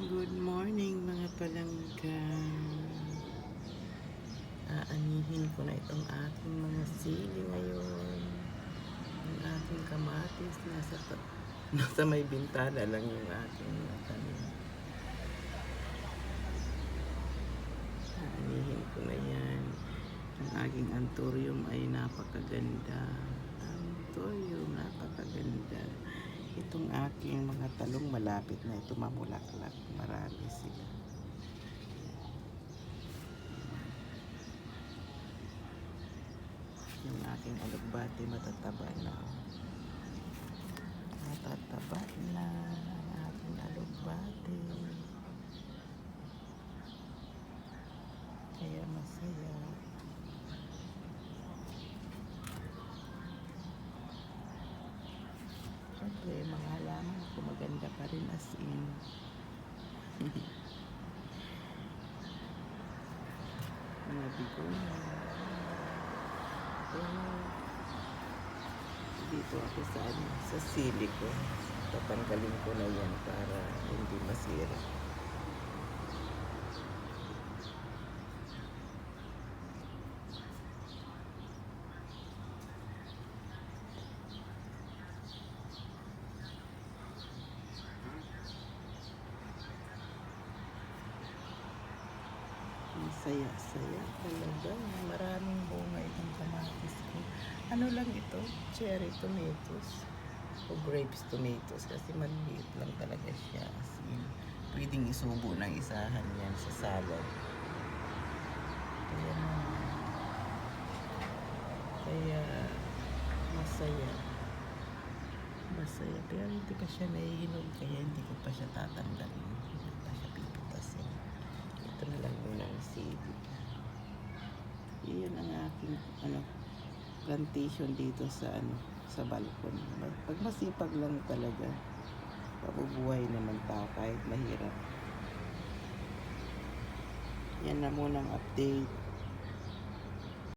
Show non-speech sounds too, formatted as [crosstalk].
Good morning mga palangga. Aanihin ko na itong aking mga sili ngayon. Ang aking kamatis nasa [laughs] nasa may bintana lang yung aking tanim. Aanihin ko na yan. Ang aking anthurium ay napakaganda. Anthurium, napakaganda. Aking mga talong malapit na ito mamulaklak. Marami sila. Yung aking alugbati matataba na. Matataba na ang aking alugbati. Kaya masaya. Siyempre, mga ko maganda pa rin as in. [laughs] mga bigona. Eh, dito ako sa, ano, sa sili ko. Tatanggalin ko na yan para hindi masira. Ang saya-saya talaga. Maraming bunga itong kamatis ko. Ano lang ito? Cherry tomatoes. O grapes tomatoes. Kasi maliit lang talaga siya. As in, pwedeng isubo ng isahan yan sa salad. Kaya. Kaya masaya. Masaya. Pero hindi pa siya naihinog. Kaya hindi ko pa siya tatanggalin. Hindi ko pa siya pipitasin. Ito na lang muna ang CD. Iyan ang aking ano, plantation dito sa ano sa balkon. Pag masipag lang talaga, pabubuhay naman tao kahit mahirap. Yan na muna ang update.